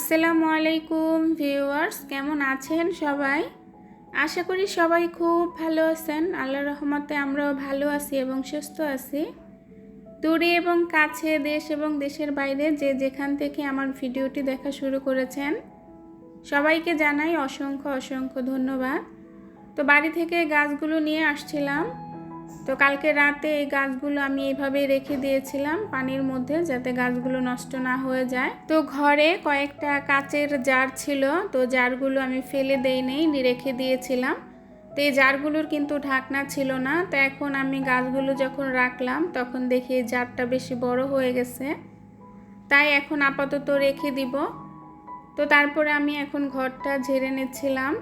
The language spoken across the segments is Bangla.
আসসালামু আলাইকুম ভিউয়ার্স, কেমন আছেন সবাই? আশা করি সবাই খুব ভালো আছেন। আল্লাহ রহমতে আমরাও ভালো আছি এবং সুস্থ আছি। দূরে এবং কাছে দেশ এবং দেশের বাইরে যে যেখান থেকে আমার ভিডিওটি দেখা শুরু করেছেন, সবাইকে জানাই অসংখ্য অসংখ্য ধন্যবাদ। তো বাড়ি থেকে গাছগুলো নিয়ে আসছিলাম। তো কালকে রাতে এই গাছগুলো আমি এইভাবে রেখে দিয়েছিলাম পানির মধ্যে যাতে গাছগুলো নষ্ট না হয়ে যায়। তো ঘরে কয়েকটা কাচের জার ছিল, তো জারগুলো আমি ফেলে দেই নেই রেখে দিয়েছিলাম। তো এই জারগুলোর কিন্তু ঢাকনা ছিল না, তো এখন আমি গাছগুলো যখন রাখলাম তখন দেখি জারটা বেশি বড় হয়ে গেছে। তাই এখন আপাতত রেখে দিব। তো তারপরে আমি এখন ঘরটা ঝেড়ে নিচ্ছিলাম।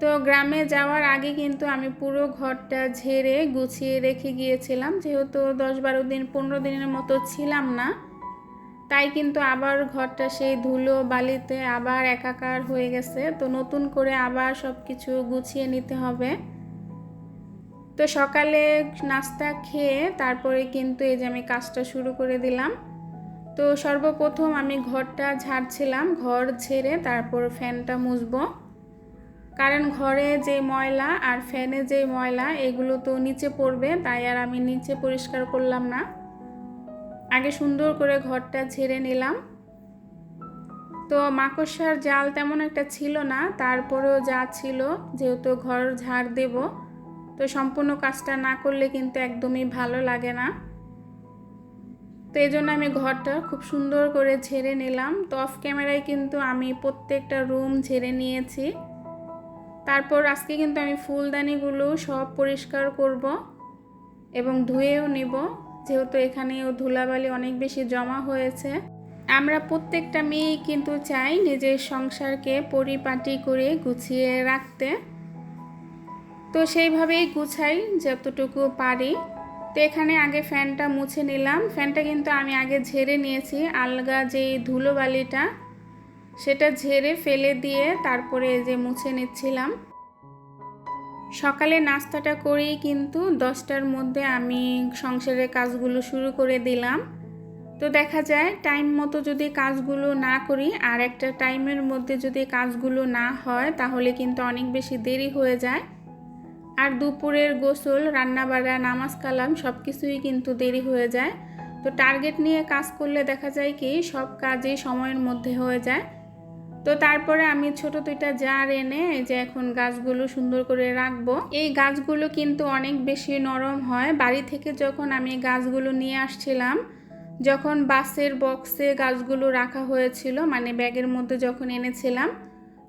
তো গ্রামে যাওয়ার আগে কিন্তু আমি পুরো ঘরটা ঝেড়ে গুছিয়ে রেখে গিয়েছিলাম। যেহেতু দশ বারো দিন, পনেরো দিনের মতো ছিলাম না, তাই কিন্তু আবার ঘরটা সেই ধুলো বালিতে আবার একাকার হয়ে গেছে। তো নতুন করে আবার সব কিছু গুছিয়ে নিতে হবে। তো সকালে নাস্তা খেয়ে তারপরে কিন্তু এই যে আমি কাজটা শুরু করে দিলাম। তো সর্বপ্রথম আমি ঘরটা ঝাড়ছিলাম, ঘর ঝেড়ে তারপর ফ্যানটা মুছবো। কারণ ঘরে যে ময়লা আর ফ্যানে যে ময়লা, এগুলো তো নিচে পড়বে, তাই আর আমি নিচে পরিষ্কার করলাম না। আগে সুন্দর করে ঘরটা ঝেড়ে নিলাম। তো মাকড়সার জাল তেমন একটা ছিল না, তারপরেও যা ছিল, যেহেতু ঘর ঝাড় দেব, তো সম্পূর্ণ কাজটা না করলে কিন্তু একদমই ভালো লাগে না। তো এই জন্য আমি ঘরটা খুব সুন্দর করে ঝেড়ে নিলাম। তো অফ ক্যামেরায় কিন্তু আমি প্রত্যেকটা রুম ঝেড়ে নিয়েছি। তারপর আজকে কিন্তু আমি ফুলদানিগুলো সব পরিষ্কার করব এবং ধুয়েও নেব, যেহেতু এখানেও ধুলাবালি অনেক বেশি জমা হয়েছে। আমরা প্রত্যেকটা মেয়েই কিন্তু চাই নিজের সংসারকে পরিপাটি করে গুছিয়ে রাখতে। তো সেইভাবেই গুছাই যতটুকু পারি। তো এখানে আগে ফ্যানটা মুছে নিলাম। ফ্যানটা কিন্তু আমি আগে ঝেড়ে নিয়েছি। আলগা যে ধুলোবালিটা সেটা ঝেড়ে ফেলে দিয়ে তারপরে যে মুছে নিচ্ছিলাম। সকালে নাস্তাটা করেই কিন্তু দশটার মধ্যে আমি সংসারের কাজগুলো শুরু করে দিলাম। তো দেখা যায় টাইম মতো যদি কাজগুলো না করি আর একটা টাইমের মধ্যে যদি কাজগুলো না হয় তাহলে কিন্তু অনেক বেশি দেরি হয়ে যায়। আর দুপুরের গোসল, রান্নাবাড়া, নামাজ কালাম সব কিছুই কিন্তু দেরি হয়ে যায়। তো টার্গেট নিয়ে কাজ করলে দেখা যায় কি সব কাজই সময়ের মধ্যে হয়ে যায়। তো তারপরে আমি ছোট দুইটা জার এনে যে এখন গাছগুলো সুন্দর করে রাখব। এই গাছগুলো কিন্তু অনেক বেশি নরম হয়। বাড়ি থেকে যখন আমি গাছগুলো নিয়ে আসছিলাম, যখন বাসের বক্সে গাছগুলো রাখা হয়েছিল মানে ব্যাগের মধ্যে যখন এনেছিলাম,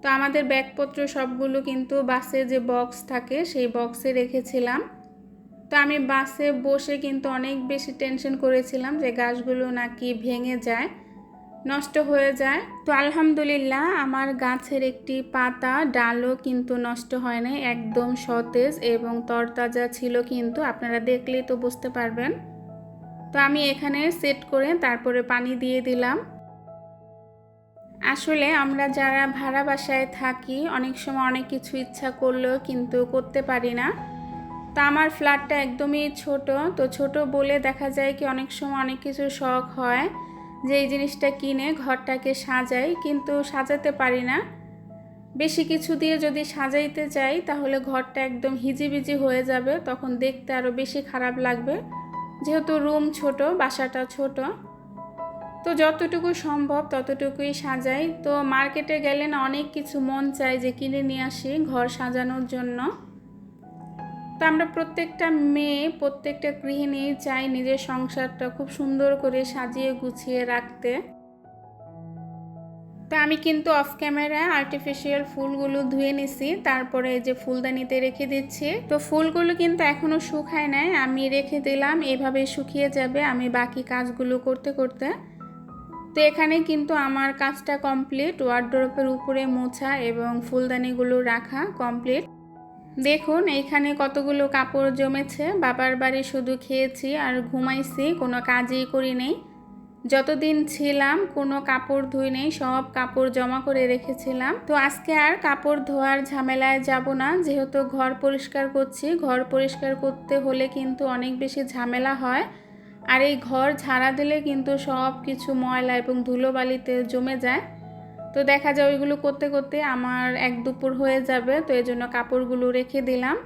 তো আমাদের ব্যাগপত্র সবগুলো কিন্তু বাসে যে বক্স থাকে, সেই বক্সে রেখেছিলাম। তো আমি বাসে বসে কিন্তু অনেক বেশি টেনশন করেছিলাম যে গাছগুলো নাকি ভেঙে যায়। নষ্ট হয়ে যায়। তো আলহামদুলিল্লাহ, আমার গাছের একটি পাতা, ডালও কিন্তু নষ্ট হয় নাই, একদম সতেজ এবং তরতাজা ছিল কিন্তু, আপনারা দেখলেই তো বুঝতে পারবেন। তো আমি এখানে সেট করে তারপরে পানি দিয়ে দিলাম। আসলে আমরা যারা ভাড়া বাসায় থাকি, অনেক সময় অনেক কিছু ইচ্ছা করলেও কিন্তু করতে পারি না। তো আমার ফ্ল্যাটটা একদমই ছোট, তো ছোট বলে দেখা যায় কি অনেক সময় অনেক কিছু শখ হয়। যে এই জিনিসটা কিনে ঘরটাকে সাজাই, কিন্তু সাজাতে পারি না। বেশি কিছু দিয়ে যদি সাজাইতে চাই, তাহলে ঘরটা একদম হিজিবিজি হয়ে যাবে, তখন দেখতে আরও বেশি খারাপ লাগবে। যেহেতু রুম ছোট, বাসাটা ছোট। তো যতটুকু সম্ভব ততটুকুই সাজাই। তো মার্কেটে গেলে না অনেক কিছু মন চায় যে কিনে নিয়ে আসি ঘর সাজানোর জন্য। তো আমরা প্রত্যেকটা মেয়ে, প্রত্যেকটা গৃহিণী চাই নিজের সংসারটা খুব সুন্দর করে সাজিয়ে গুছিয়ে রাখতে। তো আমি কিন্তু অফ ক্যামেরায় আর্টিফিশিয়াল ফুলগুলো ধুয়ে নিছি, তারপরে যে ফুলদানিতে রেখে দিচ্ছি। তো ফুলগুলো কিন্তু এখনও শুকায় নাই, আমি রেখে দিলাম, এভাবে শুকিয়ে যাবে, আমি বাকি কাজগুলো করতে করতে। তো এখানে কিন্তু আমার কাজটা কমপ্লিট ওয়ার্ড্রপের উপরে মোছা এবং ফুলদানিগুলো রাখা কমপ্লিট দেখুন, এইখানে কতগুলো কাপড় জমেছে। বাবার বাড়ি শুধু খেয়েছি আর ঘুমাইছি, কোনো কাজই করি নেই। যতদিন ছিলাম, কোনো কাপড় ধুই নেই, সব কাপড় জমা করে রেখেছিলাম। তো আজকে আর কাপড় ধোয়ার ঝামেলায় যাব না। যেহেতু ঘর পরিষ্কার করছি, ঘর পরিষ্কার করতে হলে কিন্তু অনেক বেশি ঝামেলা হয়। আর এই ঘর ঝাড়া দিলে কিন্তু সব কিছু ময়লা এবং ধুলোবালিতে জমে যায়। তো দেখা যায় ওইগুলো করতে করতে আমার এক দুপুর হয়ে যাবে, তো এই জন্য কাপড়গুলো রেখে দিলাম।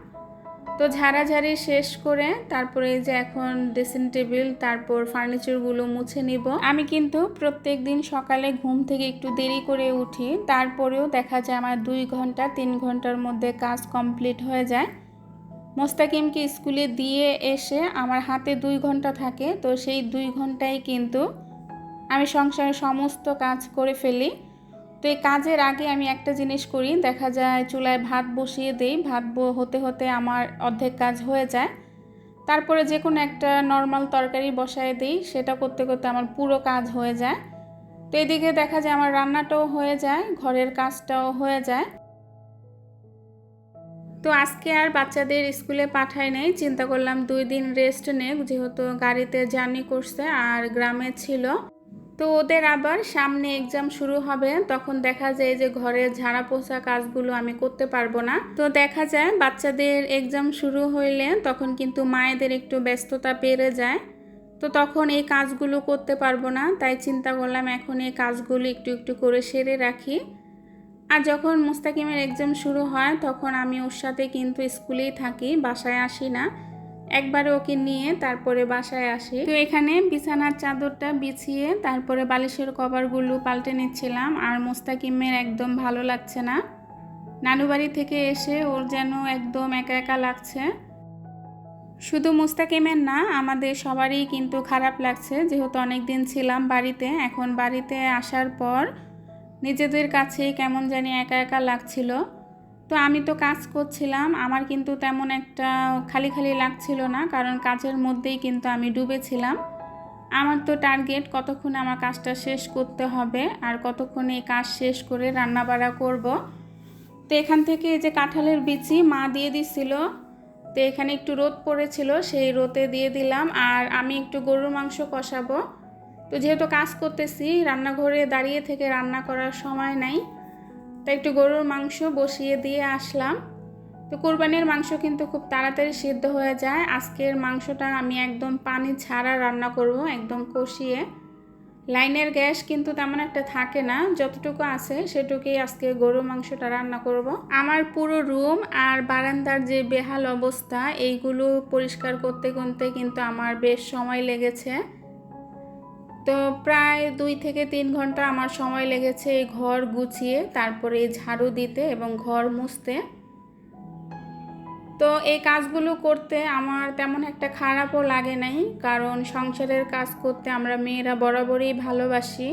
তো ঝাড়াঝাড়ি শেষ করে তারপরে এই যে এখন ড্রেসিং টেবিল তারপর ফার্নিচারগুলো মুছে নিব। আমি কিন্তু প্রত্যেক দিন সকালে ঘুম থেকে একটু দেরি করে উঠি, তারপরেও দেখা যায় আমার দুই ঘণ্টা, তিন ঘণ্টার মধ্যে কাজ কমপ্লিট হয়ে যায়। মোস্তাকিমকে স্কুলে দিয়ে এসে আমার হাতে দুই ঘণ্টা থাকে, তো সেই দুই ঘন্টায় কিন্তু আমি সংসারের সমস্ত কাজ করে ফেলি। তো এই কাজের আগে আমি একটা জিনিস করি, দেখা যায় চুলায় ভাত বসিয়ে দিই, ভাত হতে হতে আমার অর্ধেক কাজ হয়ে যায়। তারপরে যে কোনো একটা নর্মাল তরকারি বসায় দিই, সেটা করতে করতে আমার পুরো কাজ হয়ে যায়। তো এদিকে দেখা যায় আমার রান্নাটাও হয়ে যায়, ঘরের কাজটাও হয়ে যায়। তো আজকে আর বাচ্চাদের স্কুলে পাঠাই নেই, চিন্তা করলাম দুই দিন রেস্ট নেব যেহেতু গাড়িতে জার্নি করছে আর গ্রামে ছিল। তো ওদের আবার সামনে এক্সাম শুরু হবে। তখন দেখা যায় যে ঘরে ঝাড়া পোছা কাজগুলো আমি করতে পারব না। তো দেখা যায় বাচ্চাদের এক্সাম শুরু হইলে তখন কিন্তু মায়েদের একটু ব্যস্ততা বেড়ে যায়। তো তখন এই কাজগুলো করতে পারব না। তাই চিন্তা করলাম এখন এই কাজগুলো একটু একটু করে সেরে রাখি। আর যখন মুস্তাকিমের এক্সাম শুরু হয়, তখন আমি ওর সাথে কিন্তু স্কুলেই থাকি, বাসায় আসি না। একবারে ওকে নিয়ে তারপরে বাসায় আসি। তো এখানে বিছানার চাদরটা বিছিয়ে তারপরে বালিশের কভারগুলো পাল্টে নিচ্ছিলাম আর মোস্তাকিমের একদম ভালো লাগছে না। নানু বাড়ি থেকে এসে ওর যেন একদম একা একা লাগছে। শুধু মুস্তাকিমের না, আমাদের সবারই কিন্তু খারাপ লাগছে। যেহেতু অনেক দিন ছিলাম বাড়িতে, এখন বাড়িতে আসার পর নিজেদের কাছেই কেমন জানি একা একা লাগছিল। তো আমি তো কাজ করছিলাম, আমার কিন্তু তেমন একটা খালি খালি লাগছিল না, কারণ কাজের মধ্যেই কিন্তু আমি ডুবেছিলাম। আমার তো টার্গেট কতক্ষণে আমার কাজটা শেষ করতে হবে আর কতক্ষণে এই কাজ শেষ করে রান্না বাড়া করব। তো এখান থেকে এই যে কাঁঠালের বিচি মা দিয়ে দিছিল, তো এখানে একটু রোদ পড়েছিল, সেই রোদে দিয়ে দিলাম আর আমি একটু গরুর মাংস কষাবো। তো যেহেতু কাজ করতেছি, রান্নাঘরে দাঁড়িয়ে থেকে রান্না করার সময় নাই তাই একটু গরুর মাংস বসিয়ে দিয়ে আসলাম। তো কোরবানির মাংস কিন্তু খুব তাড়াতাড়ি সিদ্ধ হয়ে যায়। আজকের মাংসটা আমি একদম পানি ছাড়া রান্না করব, একদম কষিয়ে। লাইনের গ্যাস কিন্তু তেমন একটা থাকে না, যতটুকু আছে সেটুকুই আজকে গরুর মাংসটা রান্না করব। আমার পুরো রুম আর বারান্দার যে বেহাল অবস্থা, এইগুলো পরিষ্কার করতে করতে কিন্তু আমার বেশ সময় লেগেছে। তো প্রায় দুই থেকে তিন ঘণ্টা আমার সময় লেগেছে এই ঘর গুছিয়ে, তারপরে ঝাড়ু দিতে এবং ঘর মুছতে। তো এই কাজগুলো করতে আমার তেমন একটা খারাপও লাগে নাই, কারণ সংসারের কাজ করতে আমরা মেয়েরা বরাবরই ভালোবাসি।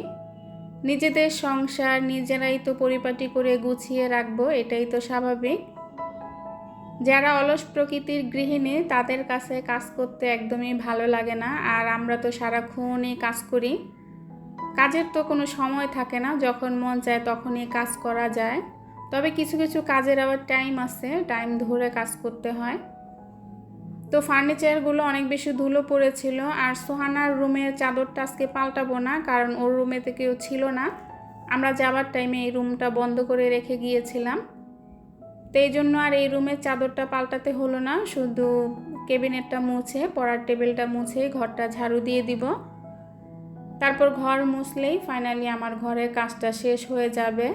নিজেদের সংসার নিজেরাই তো পরিপাটি করে গুছিয়ে রাখব, এটাই তো স্বাভাবিক। যারা অলস প্রকৃতির গৃহিণী, তাদের কাছে কাজ করতে একদমই ভালো লাগে না। আর আমরা তো সারাক্ষণই কাজ করি। কাজের তো কোনো সময় থাকে না, যখন মন চায় তখনই কাজ করা যায়। তবে কিছু কিছু কাজের আবার টাইম আছে টাইম ধরে কাজ করতে হয়। তো ফার্নিচারগুলো অনেক বেশি ধুলো পড়েছিল, আর সোহানার রুমের চাদরটা আজকে পাল্টাবো না, কারণ ওর রুমেতে কেউ ছিল না। আমরা যাবার টাইমে এই রুমটা বন্ধ করে রেখে গিয়েছিলাম। তো এই জন্য আর এই রুমের চাদরটা পাল্টাতে হলো না, শুধু কেবিনেটটা মুছে, পড়ার টেবিলটা মুছে, ঘরটা ঝাড়ু দিয়ে দিব। তারপর ঘর মুছলেই ফাইনালি আমার ঘরের কাজটা শেষ হয়ে যাবে।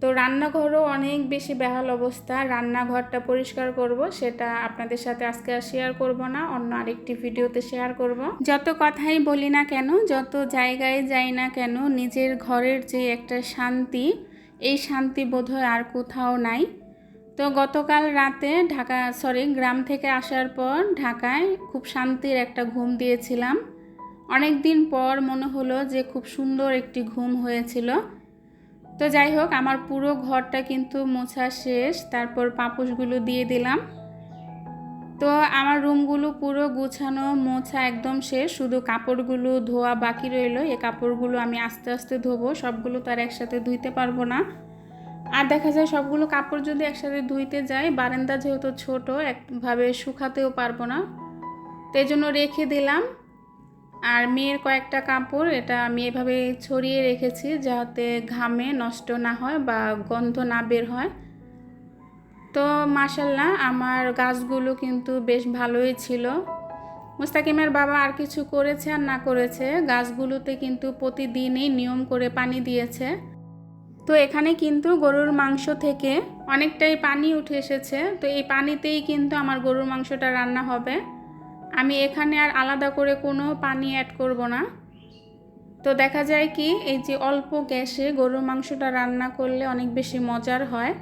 তো রান্নাঘরও অনেক বেশি বেহাল অবস্থা, রান্নাঘরটা পরিষ্কার করব, সেটা আপনাদের সাথে আজকে আর শেয়ার করব না, অন্য আরেকটি ভিডিওতে শেয়ার করব। যত কথাই বলি না কেন, যত জায়গায় যাই না কেন, নিজের ঘরের যে একটা শান্তি, এই শান্তি বোধহয় আর কোথাও নাই। তো গতকাল রাতে ঢাকা সরি গ্রাম থেকে আসার পর ঢাকায় খুব শান্তির একটা ঘুম দিয়েছিলাম। অনেক দিন পর মনে হলো যে খুব সুন্দর একটি ঘুম হয়েছিল। তো যাই হোক, আমার পুরো ঘরটা কিন্তু মোছা শেষ, তারপর পাপোশগুলো দিয়ে দিলাম। তো আমার রুমগুলো পুরো গুছানো, মোছা একদম শেষ, শুধু কাপড়গুলো ধোয়া বাকি রইল। এই কাপড়গুলো আমি আস্তে আস্তে ধোবো, সবগুলো তার একসাথে ধুইতে পারব না। আর দেখা যায় সবগুলো কাপড় যদি একসাথে ধুইতে যাই, বারান্দা যেহেতু ছোট, একভাবে শুকাতেও পারব না। তো জন্য রেখে দিলাম। আর মেয়ের কয়েকটা কাপড়, এটা আমি এভাবে ছড়িয়ে রেখেছি যাতে ঘামে নষ্ট না হয় বা গন্ধ না বের হয়। তো মাসাল্লাহ আমার গাছগুলো কিন্তু বেশ ভালোই ছিল। মুস্তাকিমের বাবা আর কিছু করেছে আর না করেছে। গাছগুলোতে কিন্তু প্রতিদিনই নিয়ম করে পানি দিয়েছে। তো এখানে কিন্তু গরুর মাংস থেকে অনেকটাই পানি উঠে এসেছে। তো এই পানিতেই কিন্তু আমার গরুর মাংসটা রান্না হবে। আমি এখানে আর আলাদা করে কোনো পানি অ্যাড করব না। তো দেখা যায় কি, এই যে অল্প গ্যাসে গরুর মাংসটা রান্না করলে অনেক বেশি মজার হয়।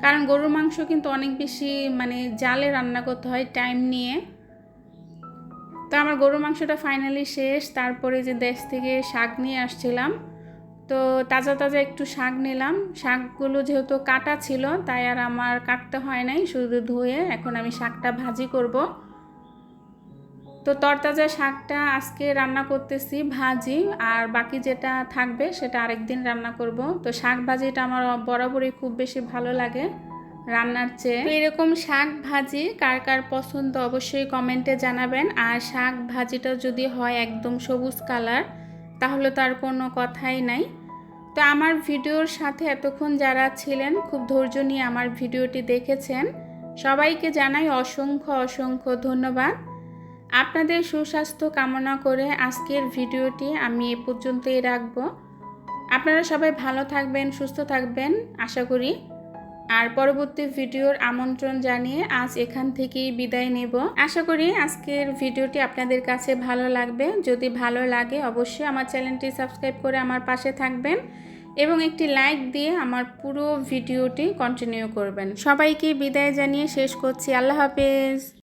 কারণ গরুর মাংস কিন্তু অনেক বেশি মানে জালে রান্না করতে হয় টাইম নিয়ে। তো আমার গরুর মাংসটা ফাইনালি শেষ। তারপরে যে দেশ থেকে শাক নিয়ে আসছিলাম তো তাজা তাজা একটু শাক নিলাম। শাকগুলো যেহেতু কাটা ছিল, তাই আর আমার কাটতে হয় নাই, শুধু ধুয়ে এখন আমি শাকটা ভাজি করব। তো তরতাজা শাকটা আজকে রান্না করতেছি, ভাজি, আর বাকি যেটা থাকবে সেটা আরেকদিন রান্না করব। তো শাক ভাজিটা আমার বরাবরই খুব বেশি ভালো লাগে রান্নার চেয়ে। তো এরকম শাক ভাজি কার কার পছন্দ অবশ্যই কমেন্টে জানাবেন। আর শাক ভাজিটা যদি হয় একদম সবুজ কালার, তাহলে তার কোনো কথাই নাই। তো আমার ভিডিওর সাথে এতক্ষণ যারা ছিলেন, খুব ধৈর্য নিয়ে আমার ভিডিওটি দেখেছেন। সবাইকে জানাই অসংখ্য অসংখ্য ধন্যবাদ। আপনাদের সুস্বাস্থ্য কামনা করে আজকের ভিডিওটি আমি এ পর্যন্তই রাখব। আপনারা সবাই ভালো থাকবেন, সুস্থ থাকবেন, আশা করি। আর পরবর্তী ভিডিওর আমন্ত্রণ জানিয়ে আজ এখান থেকেই বিদায় নেব। আশা করি আজকের ভিডিওটি আপনাদের কাছে ভালো লাগবে। যদি ভালো লাগে, অবশ্যই আমার চ্যানেলটি সাবস্ক্রাইব করে আমার পাশে থাকবেন এবং একটি লাইক দিয়ে আমার পুরো ভিডিওটি কন্টিনিউ করবেন। সবাইকে বিদায় জানিয়ে শেষ করছি। আল্লাহ হাফেজ।